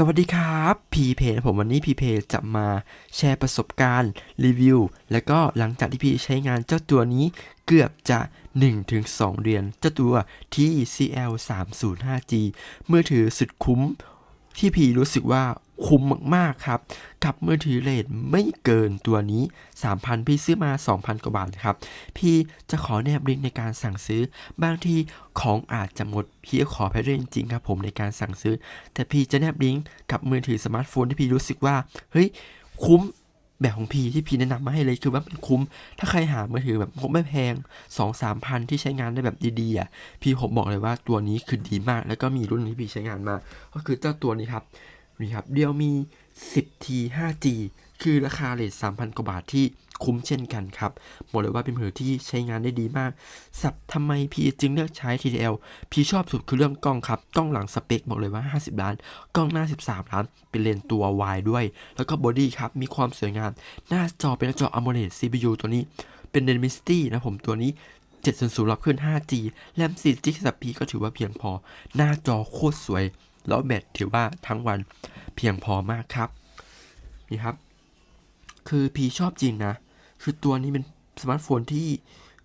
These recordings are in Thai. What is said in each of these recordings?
สวัสดีครับพีเพผมวันนี้พีเพจะมาแชร์ประสบการณ์รีวิว และก็หลังจากที่พี่ใช้งานเจ้าตัวนี้เกือบจะ 1-2 เดือน เจ้าตัว TCL 305G มือถือสุดคุ้มที่พีรู้สึกว่า คุ้มมากๆครับ กับมือถือเลทไม่เกินตัวนี้ 3,000 พี่ซื้อมา 2,000 กว่าบาทครับ พี่จะขอแนบลิงก์ในการสั่งซื้อบางทีของอาจจะหมด พี่ก็ขอไปด้วยจริงครับผมในการสั่งซื้อ แต่พี่จะแนบลิงก์กับมือถือสมาร์ทโฟนที่พี่รู้สึกว่า เฮ้ย คุ้มแบบของพี่ที่พี่แนะนำมาให้เลยคือว่ามันคุ้ม ถ้าใครหามือถือแบบงบไม่แพง 2 3พันที่ใช้งานได้แบบดีๆอะ พี่ผมบอกเลยว่าตัวนี้คือดีมาก แล้วก็มีรุ่นที่พี่ใช้งานมา ก็คือเจ้าตัวนี้ครับ นี่ครับเดียวมี 10T 5G คือราคาเลท3,000 กว่าบาทที่คุ้มเช่นกันครับบอกเลยว่าเป็นมือที่ใช้งานได้ดีมาก สับทำไมพี่จึงเลือกใช้ TTL พี่ชอบสุดคือเรื่องกล้องครับ กล้องหลังสเปคบอกเลยว่า 50 ล้าน กล้องหน้า 13 ล้าน เป็นเลนตัว wide ด้วย แล้วก็บอดี้ครับ มีความสวยงาม หน้าจอเป็นหน้าจอ AMOLED CPU ตัวนี้ เป็น Dimensity นะผมตัวนี้700รับขึ้น 5G แรม4 g สับพีก็ถือว่าเพียงพอ หน้าจอโคตรสวย แล้วแบตถือว่าทั้งวันเพียงพอมากครับนี่ครับ คือพีชอบจริงนะ คือตัวนี้เป็นสมาร์ทโฟนที่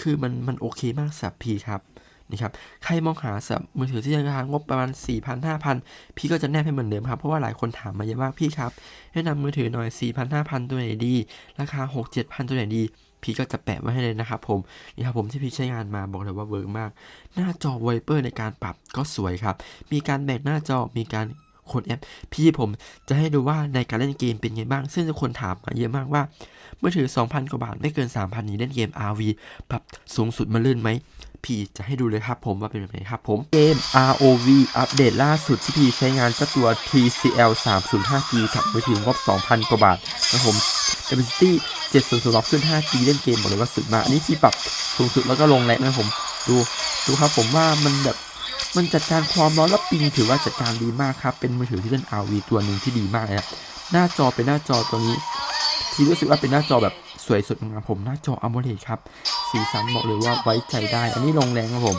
คือมันมันโอเคมากสำหรับพีครับนี่ครับใครมองหาสับมือถือที่ราคางบประมาณ 4,000 5,000 พี่ก็จะแนบให้เหมือนเดิมครับ เพราะว่าหลายคนถามมาเยอะมากพี่ครับ แนะนำมือถือหน่อย 4,000 5,000 ตัวไหนดี ราคา 6 7,000 ตัวไหนดี พี่ก็จะแปะไว้ให้เลยนะครับผมนี่ครับผมที่พี่ใช้งานมาบอกเลยว่าเวิร์กมาก หน้าจอไวเปอร์ในการปรับก็สวยครับ มีการแบ่งหน้าจอมีการโคนแอป พี่ผมจะให้ดูว่าในการเล่นเกมเป็นไงบ้าง ซึ่งจะคนถามมาเยอะมากว่ามือถือ 2,000 กว่าบาทไม่เกิน 3,000 นี้เล่นเกม RV ปรับสูงสุดมาลื่นไหม พีจะให้ดูเลยครับผมว่าเป็นแบบไหนครับผม เกม ROV อัปเดตล่าสุดที่พีใช้งานเจ้าตัว TCL 305G กับมือถืองบ 2,000 กว่าบาทนะครับผม Dimensity 700รับขึ้น 5G เล่นเกมบอกเลยว่าสุดมาก อันนี้พี่ปรับสูงสุดแล้วก็ลงแรงนะผมดูดูครับผมว่ามันแบบมันจัดการความร้อนและปิงถือว่าจัดการดีมากครับ เป็นมือถือที่เล่น RV ตัวหนึ่งที่ดีมากเลยนะหน้าจอเป็นหน้าจอตัวนี้ ที่รู้สึกว่าเป็นหน้าจอแบบสวยสุดนะครับผมหน้าจอ AMOLED ครับ สีสันบอกเลยว่าไว้ใจได้ อันนี้ลงแรงครับผม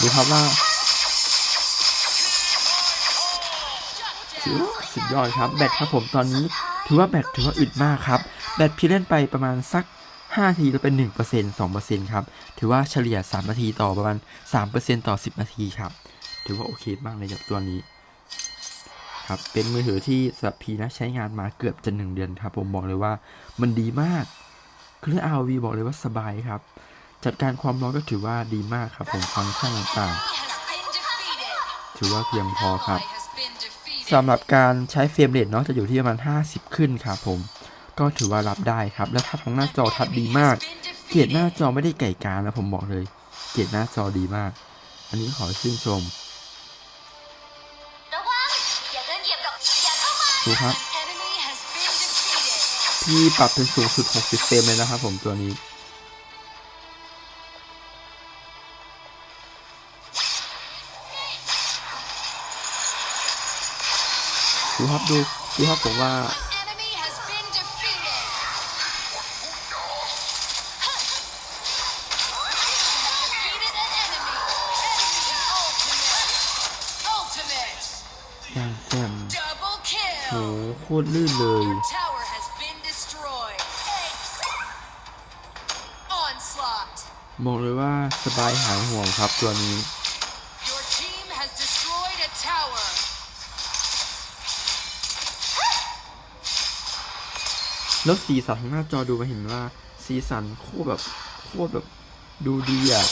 ดูครับว่า Shut ถือ down. ว่าสุดยอดครับ แบตครับผมตอนนี้ถือว่าแบตถือว่าอึดมากครับ แบตพี่เล่นไปประมาณสัก5นาทีแล้วเป็น1% 2%ครับ ถือว่าเฉลี่ย 3 นาทีต่อประมาณ 3%ต่อ 10 นาทีครับ ถือว่าโอเคมากเลยกับตัวนี้ครับเป็นมือถือที่สำหรับพีนะใช้งานมาเกือบจะ 1 เดือนครับ ผมบอกเลยว่ามันดีมาก เครื่อง RV บอกเลยว่าสบายครับ จัดการความร้อนก็ถือว่าดีมากครับผมฟังก์ชันต่าง Has been defeated. ๆถือว่าเพียงพอครับ Ally has been defeated. สำหรับการใช้เฟรมเรทเนาะจะอยู่ที่ประมาณ 50 ขึ้นครับผม ก็ถือว่ารับได้ครับ แล้วทัดของหน้าจอทัดดีมาก เกียรติหน้าจอไม่ได้ไก่กานะผมบอกเลย เกียรติหน้าจอดีมาก อันนี้ขอชื่นชมระวังอย่าเดินเหยียบดอกอย่าเข้ามาดูครับ Enemy has been defeated. พี่ปรับเป็นสูงสุด 60 เฟรมเลยนะครับผมตัวนี้ดูครับดูดูครับผมว่า Enemy has been defeated. Defeated an enemy. Enemy ultimate. Ultimate. อย่างแจ่ม Double โห kill. โคตรลื่นเลย บอกเลยว่าสบายหายห่วงครับตัวนี้ Your team has destroyed a tower. แล้วสีสันของหน้าจอดูมาเห็นว่าสีสันโคตรแบบโคตรแบบดูดีอะ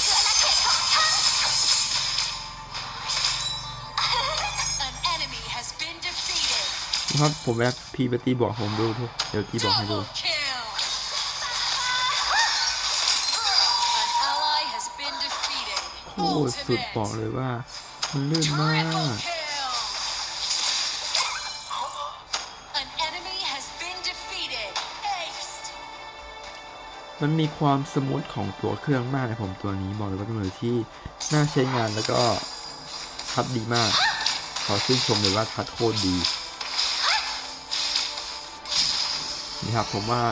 An enemy has been defeated. นะครับผมแอบพีไปตีบอกผมดูทุกเดี๋ยวตีบอกให้ดู ตรสุดบอกเลยว่า มันลื่นมาก มันมีความสมูทของตัวเครื่องมากเลยผมตัวนี้บอกเลยว่าเป็นมือที่น่าใช้งานแล้วก็ทัดดีมาก ขอชื่นชมเลยว่าทัดโคตรดีนี่ครับผมว่า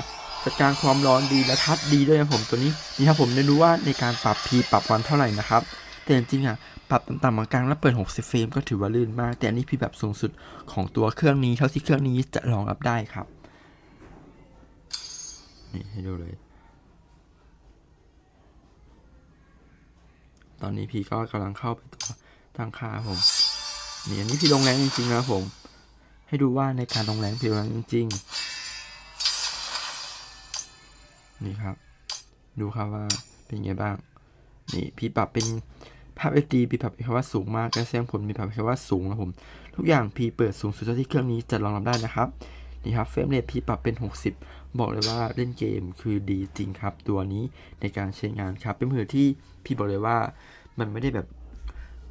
จัดการความร้อนดีและทัดดีด้วยนะผมตัวนี้นี่ครับผมได้รู้ว่าในการปรับพีปรับวันเท่าไหร่นะครับ แต่จริงๆอะปรับต่ำๆกลางๆแล้วเปิด 60 เฟรมก็ถือว่าลื่นมาก แต่อันนี้พี่แบบสูงสุดของตัวเครื่องนี้เท่าที่เครื่องนี้จะรองรับได้ครับ นี่ให้ดูเลย ตอนนี้พี่ก็กำลังเข้าไปตัวตั้งค่าผม นี่อันนี้พี่ลงแรงจริงๆนะผม ให้ดูว่าในการลงแรงพี่ลงแรงจริง ๆ นี่ครับ ดูครับว่าเป็นไงบ้าง นี่พี่ปรับเป็น ภาพ HD พี่ปรับเป็นคำว่าสูงมากการแสดงผลมีปรับเป็นคำว่าสูงนะผม ทุกอย่างพีเปิดสูงสุดเท่าที่เครื่องนี้จะรองรับได้นะครับนี่ครับเฟรมเรทพี่ปรับเป็น 60 บอกเลยว่าเล่นเกมคือดีจริงครับ ตัวนี้ในการใช้งานครับ เป็นมือที่พี่บอกเลยว่ามันไม่ได้แบบ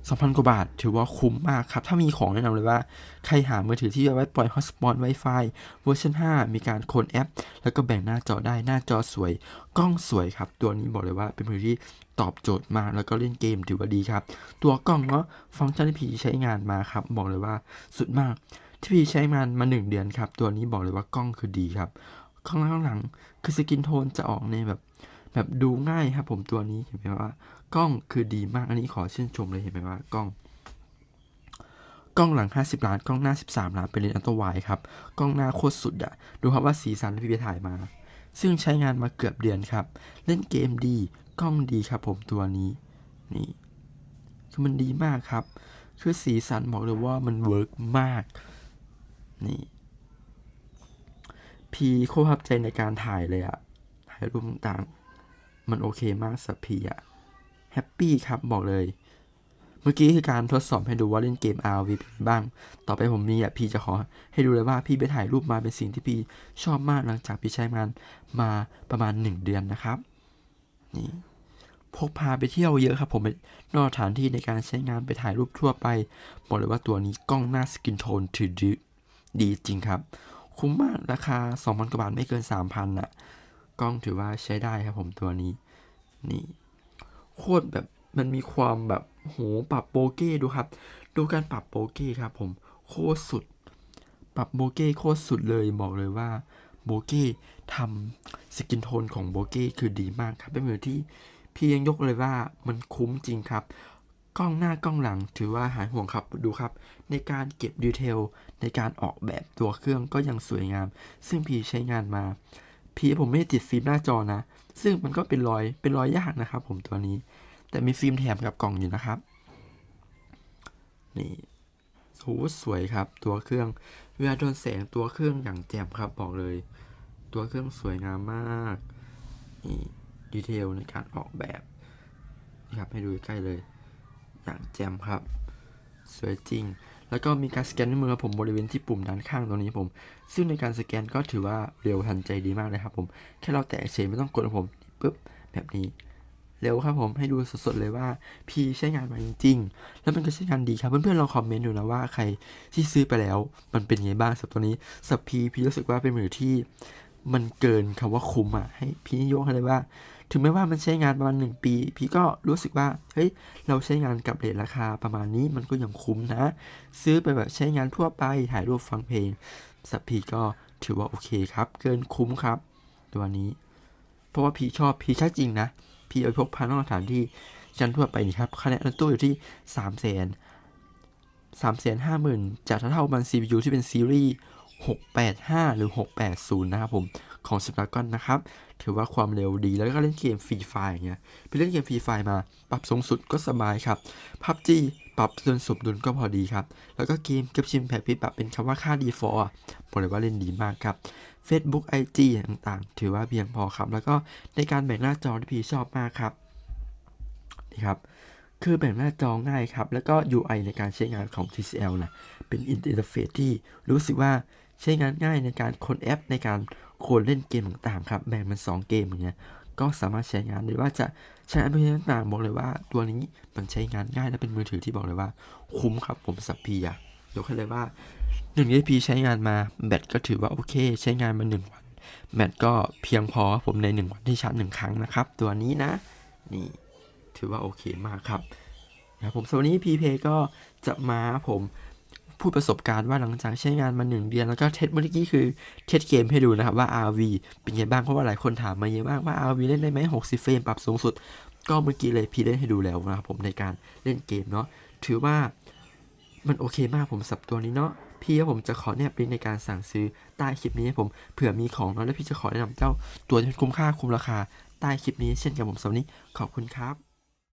2,000กว่าบาท ถือว่าคุ้มมากครับ ถ้ามีของแนะนำเลยว่า ใครหามือถือที่ไว้ปล่อย Hotspot Wi-Fi เวอร์ชัน5 มีการโคนแอป แล้วก็แบ่งหน้าจอได้หน้าจอสวย กล้องสวยครับ ตัวนี้บอกเลยว่าเป็นมือที่ตอบโจทย์มากแล้วก็เล่นเกมถือว่าดีครับ ตัวกล้องเนาะฟังก์ชันที่พีใช้งานมาครับ บอกเลยว่าสุดมากที่พีใช้งานมา 1 เดือนครับ ตัวนี้บอกเลยว่ากล้องคือดีครับข้างล่างข้างหลังคือสกินโทนจะออกในแบบแบบดูง่ายครับผมตัวนี้เห็นไหมว่า กล้องคือดีมากอันนี้ขอชื่นชมเลยเห็นไหมว่ากล้องกล้องหลัง 50 ล้าน กล้องหน้า 13 ล้าน เป็นเลนส์อัลตร้าไวครับ กล้องหน้าโคตรสุดอะดูครับว่าสีสันที่พี่ไปถ่ายมา ซึ่งใช้งานมาเกือบเดือนครับ เล่นเกมดี กล้องดีครับผมตัวนี้ นี่ คือมันดีมากครับ คือสีสันบอกเลยว่ามันเวิร์กมาก นี่ พีโคตรประทับใจในการถ่ายเลยอะถ่ายรูปต่าง มันโอเคมากสับพีอะ ฮปปี้ครับบอกเลย เมื่อกี้คือการทดสอบให้ดูว่าเล่นเกม RV เป็นไงบ้าง ต่อไปผมมีอะพี่จะขอให้ดูเลยว่าพี่ไปถ่ายรูปมาเป็นสิ่งที่พี่ชอบมากหลังจากพี่ใช้งานมาประมาณ 1 เดือนนะครับนี่พกพาไปเที่ยวเยอะครับผมเป็นนอกสถานที่ในการใช้งานไปถ่ายรูปทั่วไปบอกเลยว่าตัวนี้กล้องหน้าสกินโทนถือดีดีจริงครับ คุ้มมากราคา 2,000กว่าบาทไม่เกิน 3,000น่ะ กล้องถือว่าใช้ได้ครับผมตัวนี้ นี่ โคตรแบบมันมีความแบบโหปรับโบเก้ดูครับ ดูการปรับโบเก้ครับ ผมโคตรสุด ปรับโบเก้โคตรสุดเลยบอกเลยว่าโบเก้ทำสกินโทนของโบเก้คือดีมากครับ เป็นมือที่พี่ยังยกเลยว่ามันคุ้มจริงครับ กล้องหน้ากล้องหลังถือว่าหายห่วงครับดูครับ ในการเก็บดีเทลในการออกแบบตัวเครื่องก็ยังสวยงาม ซึ่งพี่ใช้งานมา พี่ผมไม่ได้ติดฟิล์มหน้าจอนะ ซึ่งมันก็เป็นรอยเป็นรอยยากนะครับ ผมตัวนี้ แต่มีฟิล์มแถมกับกล่องอยู่นะครับ นี่โหสวยครับ ตัวเครื่องเวลาโดนแสงตัวเครื่องอย่างแจ่มครับบอกเลย ตัวเครื่องสวยงามมากนี่ดีเทลในการออกแบบนี่ครับให้ดูใกล้เลย อย่างแจ่มครับ สวยจริง แล้วก็มีการสแกนนิ้วมือผมบริเวณที่ปุ่มด้านข้างตรงนี้ผม ซึ่งในการสแกนก็ถือว่าเร็วทันใจดีมากเลยครับผม แค่เราแตะเฉยไม่ต้องกดผมปุ๊บแบบนี้ เร็วครับผมให้ดูสดๆเลยว่าพีใช้งานมาจริงๆ แล้วมันก็ใช้งานดีครับ เพื่อนๆลองคอมเมนต์ดูนะว่าใครที่ซื้อไปแล้ว มันเป็นไงบ้างสำหรับตัวนี้สับพีพีรู้สึกว่าเป็นมือที่ มันเกินคำว่าคุ้มอะให้พี่ยกให้เลยว่า ถึงแม้ว่ามันใช้งานประมาณหนึ่งปี พี่ก็รู้สึกว่าเฮ้ยเราใช้งานกับเรทราคาประมาณนี้มันก็ยังคุ้มนะ ซื้อไปแบบใช้งานทั่วไปถ่ายรูปฟังเพลงสับพีก็ถือว่าโอเคครับ เกินคุ้มครับ ตัวนี้ เพราะว่าพี่ชอบพี่ใช้จริงนะ พี่เอาพกพานอกสถานที่ชั้นทั่วไปนี่ครับคะแนนอนตู้อยู่ที่สามแสนสามแสนห้าหมื่นจากเท่ามัน CPU ที่เป็นซีรีส์685 หรือ 680 นะครับผม ของ Snapdragon นะครับ ถือว่าความเร็วดีแล้วก็เล่นเกมฟรีไฟอย่างเงี้ยไปเล่นเกมฟรีไฟมา ปรับสูงสุดก็สบายครับ PUBG ปรับจนสมดุลก็พอดีครับ แล้วก็เกมเก็บชิมแพคพี่ปรับเป็นคำว่าค่า default อะบอกเลยว่าเล่นดีมากครับ Facebook IG ต่างๆ ถือว่าเพียงพอครับ แล้วก็ในการแบ่งหน้าจอที่พี่ชอบมากครับนี่ครับคือแบ่งหน้าจอง่ายครับ แล้วก็ UI ในการใช้งานของ TCL นะเป็นอินเทอร์เฟซที่รู้สึกว่าใช้งานง่ายในการค้นแอปในการ คนเล่นเกมต่างๆครับแบ่งเป็น2เกมอย่างเงี้ยก็สามารถใช้งานหรือว่าจะใช้แอปพลิเคชันต่างๆบอกเลยว่า ตัวนี้มันใช้งานง่ายและเป็นมือถือที่บอกเลยว่า คุ้มครับผมสับพีอะยกให้เลยว่าหนึ่งพีใช้งานมาแบตก็ถือว่าโอเค ใช้งานมาหนึ่งวันแบตก็เพียงพอครับผมใน 1 วันที่ชาร์จหนึ่งครั้งนะครับ ตัวนี้นะ นี่ถือว่าโอเคมากครับนะครับผมสวันนี้พีเพก็จะมาครับผม พูดประสบการณ์ว่าหลังจากใช้งานมา 1 เดือน แล้วก็เทสเมื่อกี้คือเทสเกมให้ดูนะครับว่า RV เป็นไงบ้างเพราะว่าหลายคนถามมาเยอะมากว่า RV เล่นได้ไหม60 เฟรมปรับสูงสุด ก็เมื่อกี้เลยพี่ได้ให้ดูแล้วนะครับผมในการเล่นเกมเนาะถือว่ามันโอเคมากผมสับตัวนี้เนาะพี่ว่าผมจะขอแนบลิงก์ในการสั่งซื้อใต้คลิปนี้ให้ผมเผื่อมีของเนาะแล้วพี่จะขอแนะนำเจ้าตัวที่คุ้มค่าคุ้มราคาใต้คลิปนี้เช่นกันผมสำหรับนี้ขอบคุณครับ